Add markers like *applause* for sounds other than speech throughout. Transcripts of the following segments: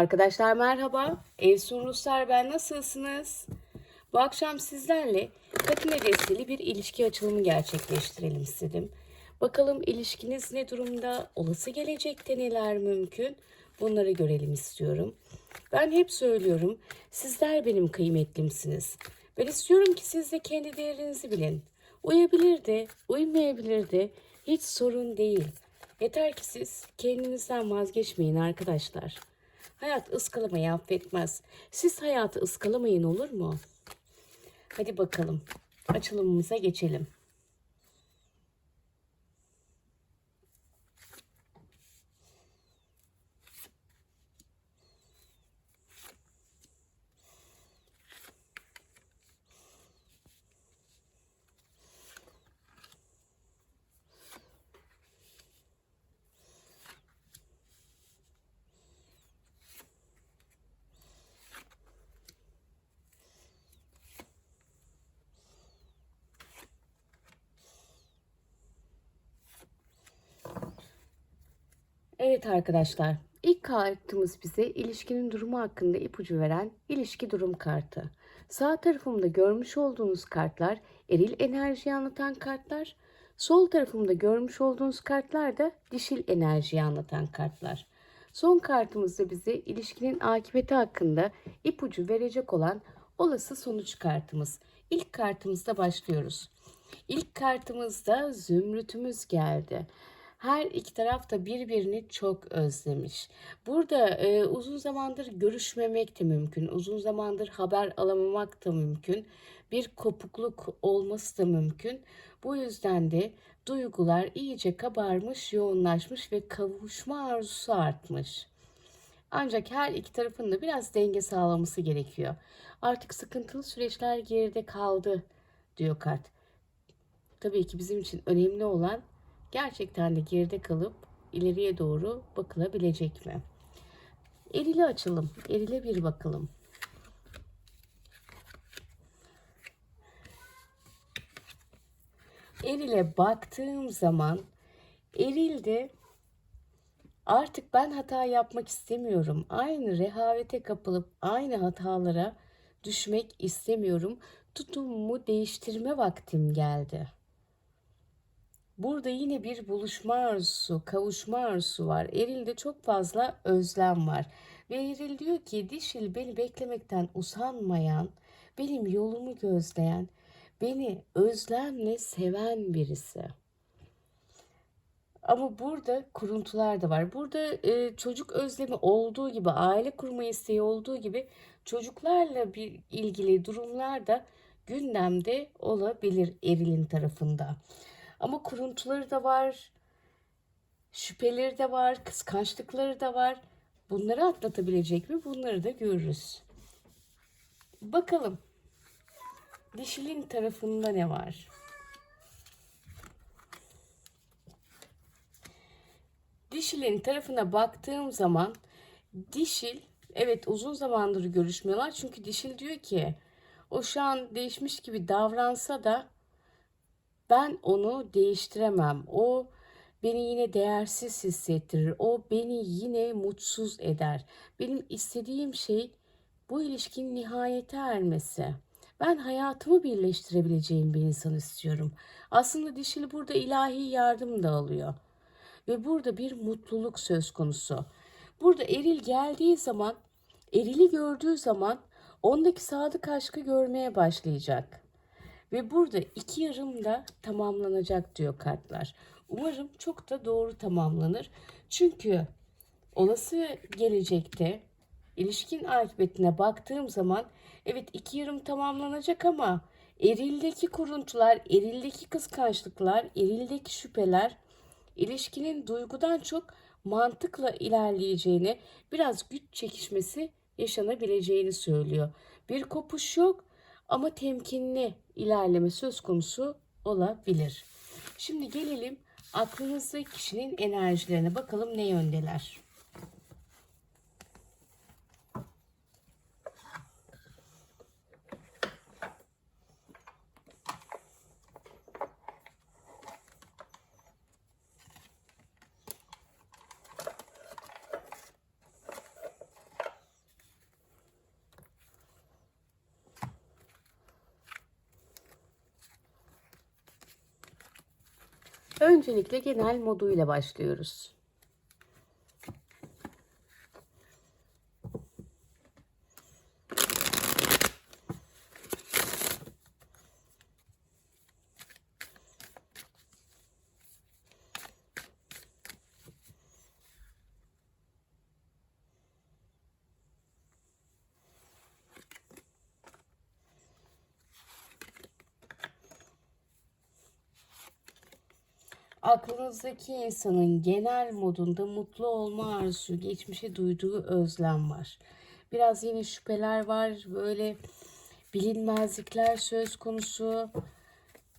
Arkadaşlar merhaba. Evsun Ruslar ben nasılsınız? Bu akşam sizlerle Katine desteli bir ilişki açılımı gerçekleştirelim istedim. Bakalım ilişkiniz ne durumda? Olası gelecekte neler mümkün? Bunları görelim istiyorum. Ben hep söylüyorum. Sizler benim kıymetlimsiniz. Ben istiyorum ki siz de kendi değerinizi bilin. Uyabilir de, uymayabilir de hiç sorun değil. Yeter ki siz kendinizden vazgeçmeyin arkadaşlar. Hayat ıskalamayı affetmez. Siz hayatı ıskalamayın olur mu? Hadi bakalım. Açılımımıza geçelim. Evet arkadaşlar, ilk kartımız bize ilişkinin durumu hakkında ipucu veren ilişki durum kartı. Sağ tarafımda görmüş olduğunuz kartlar eril enerjiyi anlatan kartlar. Sol tarafımda görmüş olduğunuz kartlar da dişil enerjiyi anlatan kartlar. Son kartımız da bize ilişkinin akıbeti hakkında ipucu verecek olan olası sonuç kartımız. İlk kartımızda başlıyoruz. İlk kartımızda zümrütümüz geldi. Her iki taraf da birbirini çok özlemiş. Burada e, uzun zamandır görüşmemek de mümkün. Uzun zamandır haber alamamak da mümkün. Bir kopukluk olması da mümkün. Bu yüzden de duygular iyice kabarmış, yoğunlaşmış ve kavuşma arzusu artmış. Ancak her iki tarafın da biraz denge sağlaması gerekiyor. Artık sıkıntılı süreçler geride kaldı diyor kart. Tabii ki bizim için önemli olan gerçekten de geride kalıp ileriye doğru bakılabilecek mi? Erile açalım. Erile bir bakalım. Erile baktığım zaman erilde artık ben hata yapmak istemiyorum. Aynı rehavete kapılıp aynı hatalara düşmek istemiyorum. Tutumumu değiştirme vaktim geldi. Burada yine bir buluşma arzusu, kavuşma arzusu var. Eril'de çok fazla özlem var. Ve Eril diyor ki dişil beni beklemekten usanmayan, benim yolumu gözleyen, beni özlemle seven birisi. Ama burada kuruntular da var. Burada e, çocuk özlemi olduğu gibi, aile kurma isteği olduğu gibi çocuklarla bir ilgili durumlar da gündemde olabilir Eril'in tarafında. Ama kuruntuları da var, şüpheleri de var, kıskançlıkları da var. Bunları atlatabilecek mi? Bunları da görürüz. Bakalım. Dişilin tarafında ne var? Dişilin tarafına baktığım zaman dişil evet uzun zamandır görüşmüyorlar. Çünkü dişil diyor ki o şu an değişmiş gibi davransa da ben onu değiştiremem. O beni yine değersiz hissettirir. O beni yine mutsuz eder. Benim istediğim şey bu ilişkinin nihayete ermesi. Ben hayatımı birleştirebileceğim bir insan istiyorum. Aslında dişili burada ilahi yardım da alıyor. Ve burada bir mutluluk söz konusu. Burada eril geldiği zaman, erili gördüğü zaman ondaki sadık aşkı görmeye başlayacak. Ve burada iki yarım da tamamlanacak diyor kartlar. Umarım çok da doğru tamamlanır. Çünkü olası gelecekte ilişkin akıbetine baktığım zaman evet iki yarım tamamlanacak ama erildeki kuruntular, erildeki kıskançlıklar, erildeki şüpheler ilişkinin duygudan çok mantıkla ilerleyeceğini, biraz güç çekişmesi yaşanabileceğini söylüyor. Bir kopuş yok ama temkinli ilerleme söz konusu olabilir. Şimdi gelelim aklınızdaki kişinin enerjilerine bakalım ne yöndeler. Öncelikle genel moduyla başlıyoruz. Aklınızdaki insanın genel modunda mutlu olma arzusu, geçmişe duyduğu özlem var. Biraz yine şüpheler var, böyle bilinmezlikler söz konusu.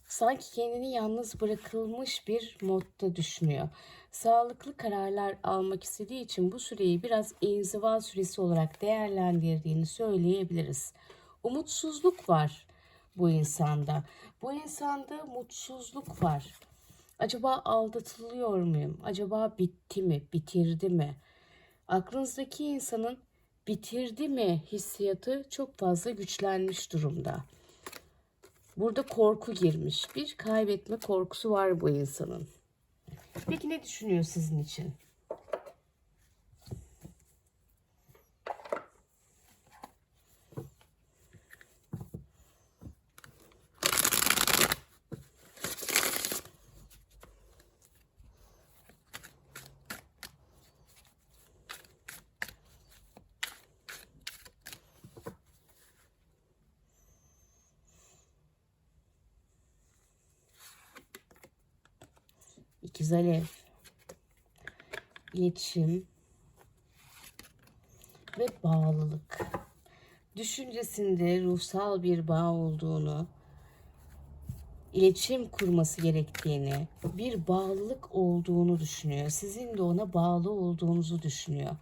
Sanki kendini yalnız bırakılmış bir modda düşünüyor. Sağlıklı kararlar almak istediği için bu süreyi biraz inziva süresi olarak değerlendirdiğini söyleyebiliriz. Umutsuzluk var bu insanda. Bu insanda mutsuzluk var. Acaba aldatılıyor muyum? Acaba bitti mi? Bitirdi mi? Aklınızdaki insanın bitirdi mi hissiyatı çok fazla güçlenmiş durumda. Burada korku girmiş. Bir kaybetme korkusu var bu insanın. Peki ne düşünüyor sizin için? İkiz alev, iletişim ve bağlılık. Düşüncesinde ruhsal bir bağ olduğunu, iletişim kurması gerektiğini, bir bağlılık olduğunu düşünüyor. Sizin de ona bağlı olduğunuzu düşünüyor.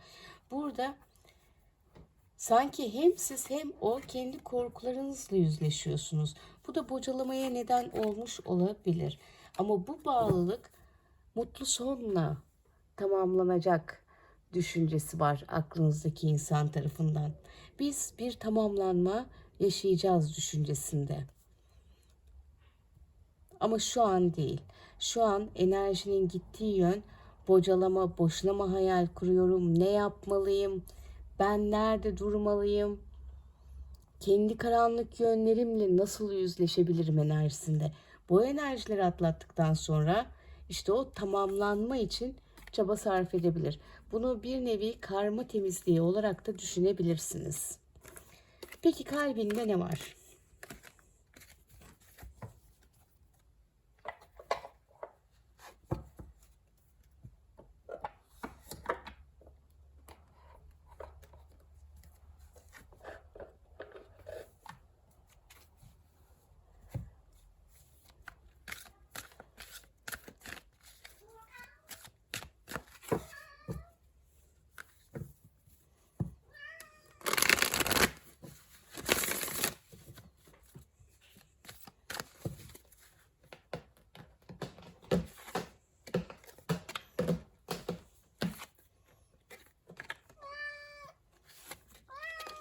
Burada sanki hem siz hem o kendi korkularınızla yüzleşiyorsunuz. Bu da bocalamaya neden olmuş olabilir. Ama bu bağlılık mutlu sonla tamamlanacak düşüncesi var aklınızdaki insan tarafından. Biz bir tamamlanma yaşayacağız düşüncesinde. Ama şu an değil. Şu an enerjinin gittiği yön bocalama, boşlama hayal kuruyorum. Ne yapmalıyım? Ben nerede durmalıyım? Kendi karanlık yönlerimle nasıl yüzleşebilirim enerjisinde? Bu enerjileri atlattıktan sonra işte o tamamlanma için çaba sarf edebilir. Bunu bir nevi karma temizliği olarak da düşünebilirsiniz. Peki kalbinde ne var?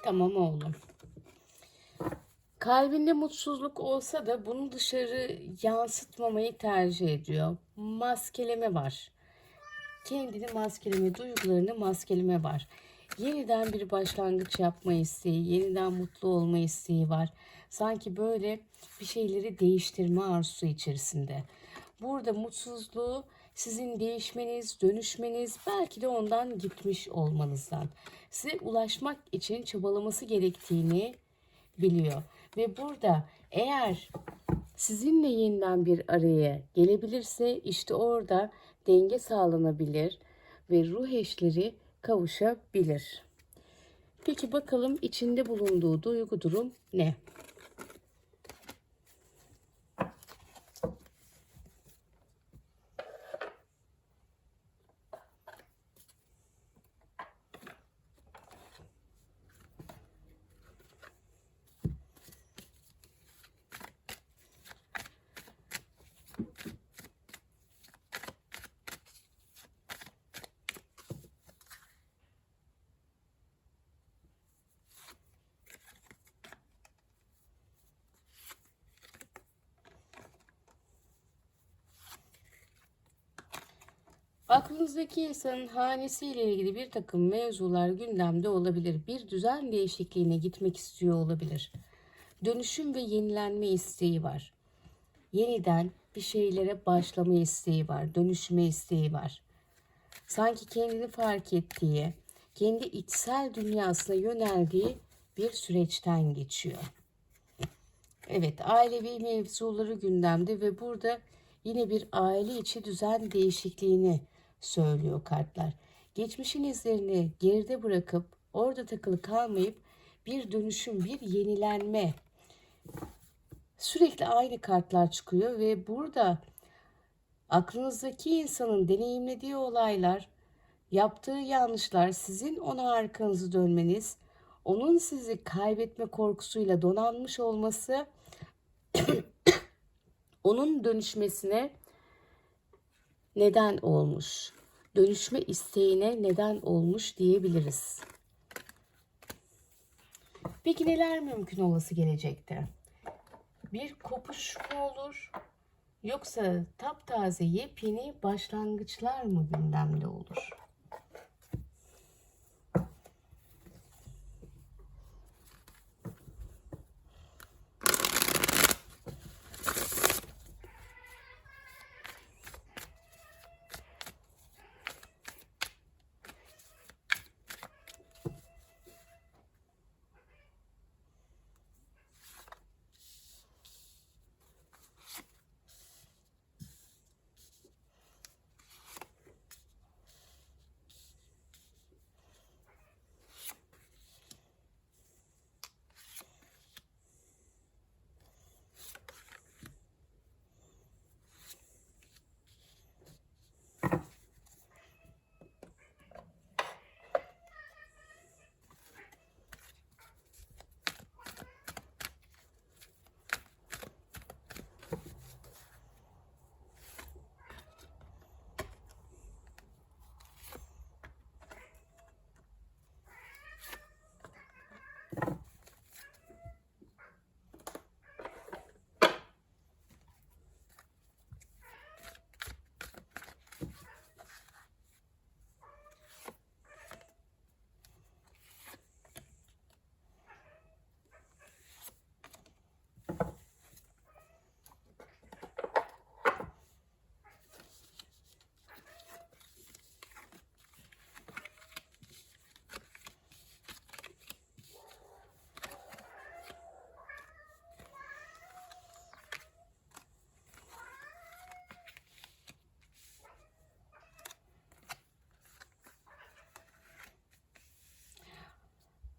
Tamam oğlum. Kalbinde mutsuzluk olsa da bunu dışarı yansıtmamayı tercih ediyor. Maskeleme var. Kendini maskeleme, duygularını maskeleme var. Yeniden bir başlangıç yapma isteği, yeniden mutlu olma isteği var. Sanki böyle bir şeyleri değiştirme arzusu içerisinde. Burada mutsuzluğu sizin değişmeniz, dönüşmeniz, belki de ondan gitmiş olmanızdan size ulaşmak için çabalaması gerektiğini biliyor. Ve burada eğer sizinle yeniden bir araya gelebilirse işte orada denge sağlanabilir ve ruh eşleri kavuşabilir. Peki bakalım içinde bulunduğu duygu durum ne? Aklınızdaki insanın hanesiyle ilgili bir takım mevzular gündemde olabilir. Bir düzen değişikliğine gitmek istiyor olabilir. Dönüşüm ve yenilenme isteği var. Yeniden bir şeylere başlama isteği var. Dönüşme isteği var. Sanki kendini fark ettiği, kendi içsel dünyasına yöneldiği bir süreçten geçiyor. Evet, ailevi mevzuları gündemde ve burada yine bir aile içi düzen değişikliğini söylüyor kartlar. Geçmişin izlerini geride bırakıp orada takılı kalmayıp bir dönüşüm, bir yenilenme. Sürekli aynı kartlar çıkıyor ve burada aklınızdaki insanın deneyimlediği olaylar, yaptığı yanlışlar, sizin ona arkanızı dönmeniz, onun sizi kaybetme korkusuyla donanmış olması *coughs* onun dönüşmesine neden olmuş. Dönüşme isteğine neden olmuş diyebiliriz. Peki neler mümkün olası gelecekte? Bir kopuş mu olur? Yoksa taptaze yepyeni başlangıçlar mı gündemde olur?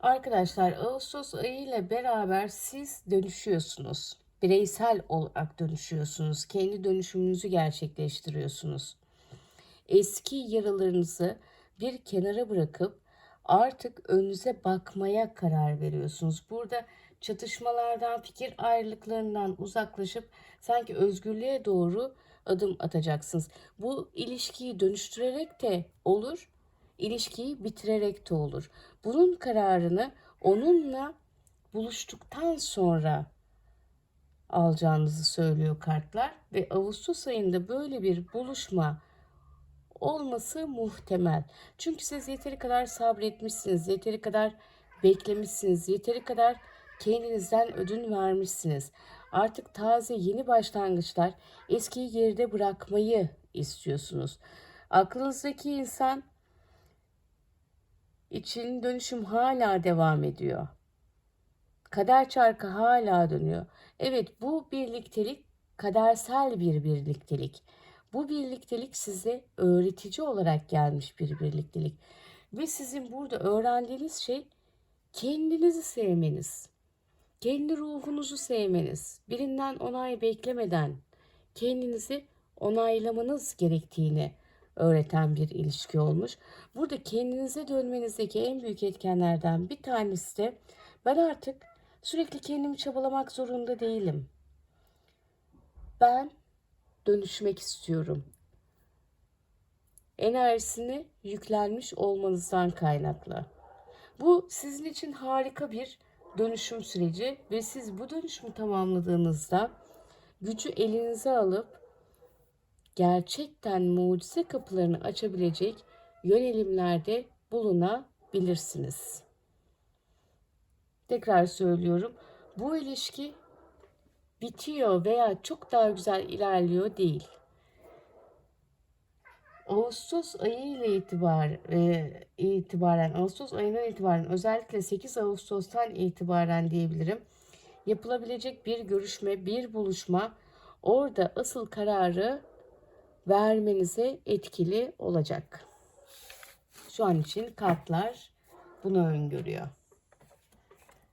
Arkadaşlar Ağustos ayı ile beraber siz dönüşüyorsunuz. Bireysel olarak dönüşüyorsunuz. Kendi dönüşümünüzü gerçekleştiriyorsunuz. Eski yaralarınızı bir kenara bırakıp artık önünüze bakmaya karar veriyorsunuz. Burada çatışmalardan, fikir ayrılıklarından uzaklaşıp sanki özgürlüğe doğru adım atacaksınız. Bu ilişkiyi dönüştürerek de olur, ilişkiyi bitirerek de olur. Bunun kararını onunla buluştuktan sonra alacağınızı söylüyor kartlar ve Ağustos ayında böyle bir buluşma olması muhtemel. Çünkü siz yeteri kadar sabretmişsiniz, yeteri kadar beklemişsiniz, yeteri kadar kendinizden ödün vermişsiniz. Artık taze yeni başlangıçlar, eskiyi geride bırakmayı istiyorsunuz. Aklınızdaki insan için dönüşüm hala devam ediyor. Kader çarkı hala dönüyor. Evet bu birliktelik kadersel bir birliktelik. Bu birliktelik size öğretici olarak gelmiş bir birliktelik. Ve sizin burada öğrendiğiniz şey kendinizi sevmeniz. Kendi ruhunuzu sevmeniz. Birinden onay beklemeden kendinizi onaylamanız gerektiğini öğreten bir ilişki olmuş. Burada kendinize dönmenizdeki en büyük etkenlerden bir tanesi de ben artık sürekli kendimi çabalamak zorunda değilim. Ben dönüşmek istiyorum. Enerjisini yüklenmiş olmanızdan kaynaklı. Bu sizin için harika bir dönüşüm süreci ve siz bu dönüşümü tamamladığınızda gücü elinize alıp gerçekten mucize kapılarını açabilecek yönelimlerde bulunabilirsiniz. Tekrar söylüyorum. Bu ilişki bitiyor veya çok daha güzel ilerliyor değil. Ağustos ayı ile itibar, e, itibaren, Ağustos ayından itibaren özellikle 8 Ağustos'tan itibaren diyebilirim. Yapılabilecek bir görüşme, bir buluşma orada asıl kararı vermenize etkili olacak. Şu an için kartlar bunu öngörüyor.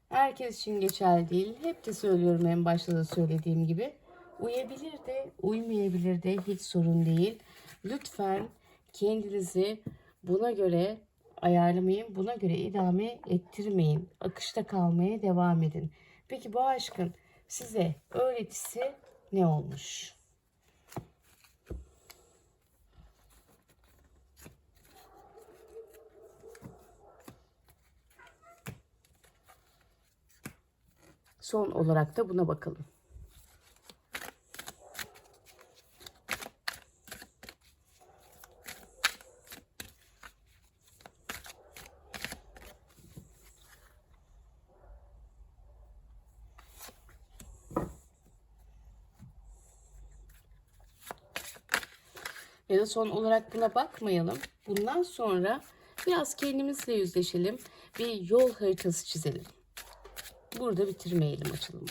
Herkes için geçerli değil. Hep de söylüyorum en başta da söylediğim gibi. Uyabilir de uymayabilir de hiç sorun değil. Lütfen kendinizi buna göre ayarlamayın. Buna göre idame ettirmeyin. Akışta kalmaya devam edin. Peki bu aşkın size öğretisi ne olmuş? Son olarak da buna bakalım. Ya da son olarak buna bakmayalım. Bundan sonra biraz kendimizle yüzleşelim. Bir yol haritası çizelim. Burada bitirmeyelim açılımı.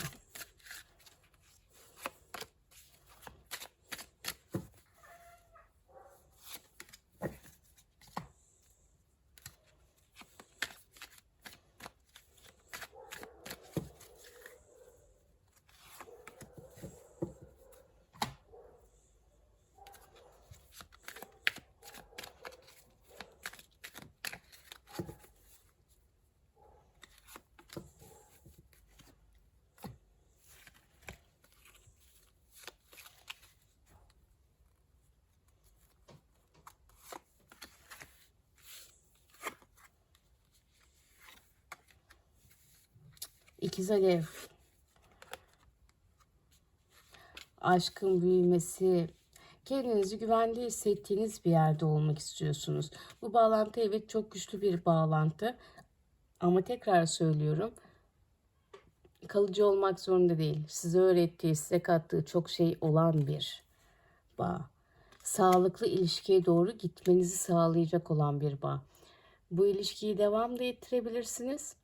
İkiz alev. Aşkın büyümesi. Kendinizi güvende hissettiğiniz bir yerde olmak istiyorsunuz. Bu bağlantı evet çok güçlü bir bağlantı. Ama tekrar söylüyorum. Kalıcı olmak zorunda değil. Size öğrettiği, size kattığı çok şey olan bir bağ. Sağlıklı ilişkiye doğru gitmenizi sağlayacak olan bir bağ. Bu ilişkiyi devam da ettirebilirsiniz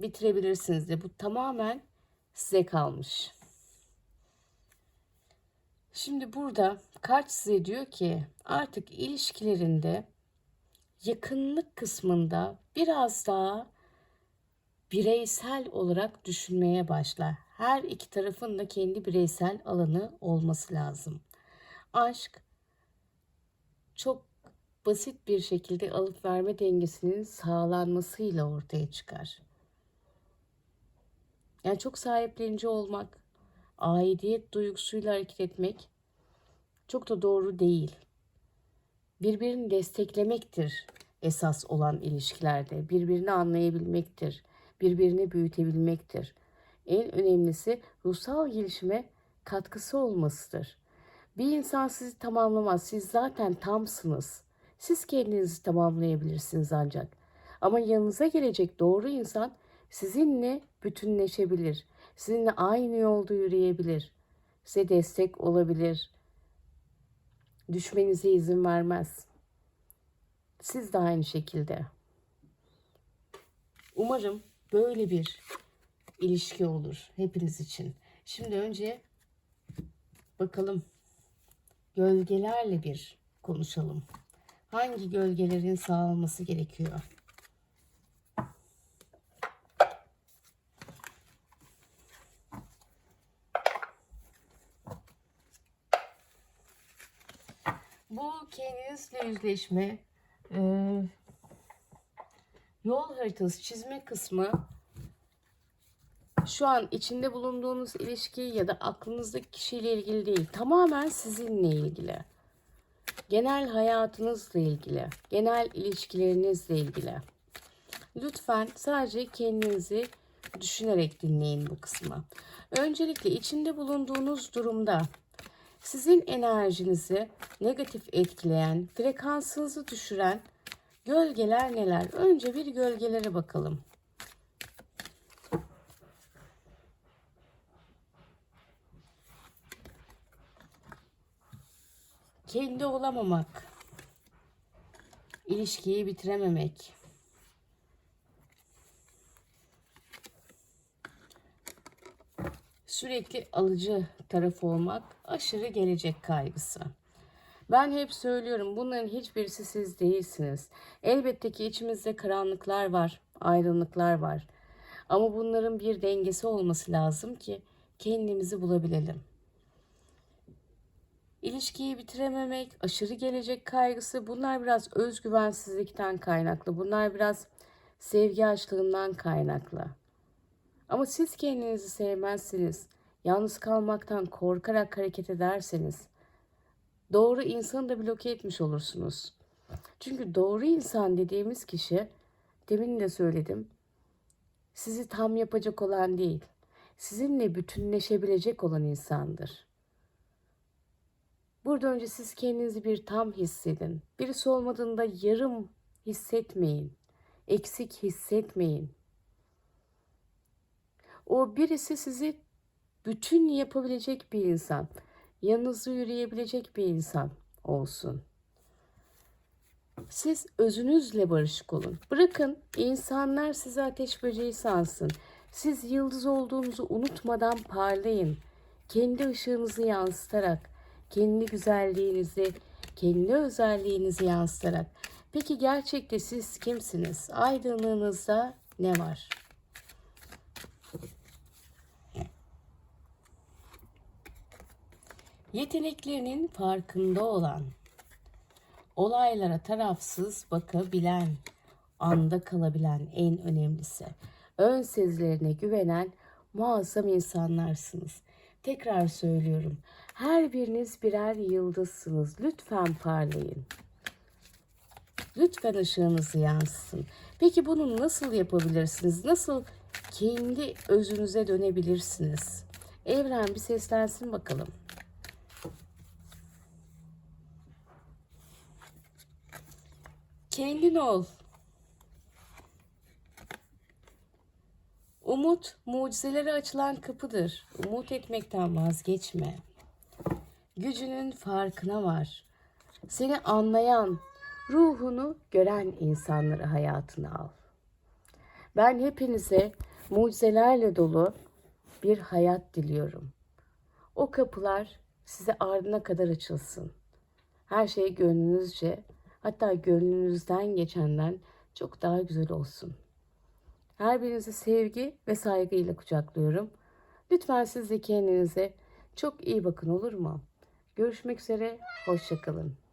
bitirebilirsiniz de bu tamamen size kalmış. Şimdi burada kart size diyor ki artık ilişkilerinde yakınlık kısmında biraz daha bireysel olarak düşünmeye başla. Her iki tarafın da kendi bireysel alanı olması lazım. Aşk çok basit bir şekilde alıp verme dengesinin sağlanmasıyla ortaya çıkar. Yani çok sahiplenici olmak, aidiyet duygusuyla hareket etmek çok da doğru değil. Birbirini desteklemektir esas olan ilişkilerde. Birbirini anlayabilmektir. Birbirini büyütebilmektir. En önemlisi ruhsal gelişime katkısı olmasıdır. Bir insan sizi tamamlamaz. Siz zaten tamsınız. Siz kendinizi tamamlayabilirsiniz ancak. Ama yanınıza gelecek doğru insan sizinle bütünleşebilir. Sizinle aynı yolda yürüyebilir. Size destek olabilir. Düşmenize izin vermez. Siz de aynı şekilde. Umarım böyle bir ilişki olur hepiniz için. Şimdi önce bakalım gölgelerle bir konuşalım. Hangi gölgelerin sağlanması gerekiyor? Bu kendinizle yüzleşme, e, yol haritası çizme kısmı şu an içinde bulunduğunuz ilişki ya da aklınızdaki kişiyle ilgili değil. Tamamen sizinle ilgili. Genel hayatınızla ilgili. Genel ilişkilerinizle ilgili. Lütfen sadece kendinizi düşünerek dinleyin bu kısmı. Öncelikle içinde bulunduğunuz durumda Sizin enerjinizi negatif etkileyen, frekansınızı düşüren gölgeler neler? Önce bir gölgelere bakalım. Kendi olamamak, ilişkiyi bitirememek, sürekli alıcı tarafı olmak, aşırı gelecek kaygısı. Ben hep söylüyorum bunların hiçbirisi siz değilsiniz. Elbette ki içimizde karanlıklar var, ayrılıklar var. Ama bunların bir dengesi olması lazım ki kendimizi bulabilelim. İlişkiyi bitirememek, aşırı gelecek kaygısı bunlar biraz özgüvensizlikten kaynaklı. Bunlar biraz sevgi açlığından kaynaklı. Ama siz kendinizi sevmezsiniz, yalnız kalmaktan korkarak hareket ederseniz doğru insanı da bloke etmiş olursunuz. Çünkü doğru insan dediğimiz kişi demin de söyledim. Sizi tam yapacak olan değil, sizinle bütünleşebilecek olan insandır. Burada önce siz kendinizi bir tam hissedin. Birisi olmadığında yarım hissetmeyin. Eksik hissetmeyin. O birisi sizi bütün yapabilecek bir insan. Yanınızda yürüyebilecek bir insan olsun. Siz özünüzle barışık olun. Bırakın insanlar size ateş böceği sansın. Siz yıldız olduğunuzu unutmadan parlayın. Kendi ışığınızı yansıtarak, kendi güzelliğinizi, kendi özelliğinizi yansıtarak. Peki gerçekte siz kimsiniz? Aydınlığınızda ne var? Yeteneklerinin farkında olan, olaylara tarafsız bakabilen, anda kalabilen en önemlisi, ön sezilerine güvenen muazzam insanlarsınız. Tekrar söylüyorum. Her biriniz birer yıldızsınız. Lütfen parlayın. Lütfen ışığınızı yansıtsın. Peki bunu nasıl yapabilirsiniz? Nasıl kendi özünüze dönebilirsiniz? Evren bir seslensin bakalım. Kendin ol. Umut mucizelere açılan kapıdır. Umut etmekten vazgeçme. Gücünün farkına var. Seni anlayan, ruhunu gören insanları hayatına al. Ben hepinize mucizelerle dolu bir hayat diliyorum. O kapılar size ardına kadar açılsın. Her şey gönlünüzce, hatta gönlünüzden geçenden çok daha güzel olsun. Her birinizi sevgi ve saygıyla kucaklıyorum. Lütfen siz de kendinize çok iyi bakın olur mu? Görüşmek üzere, hoşçakalın.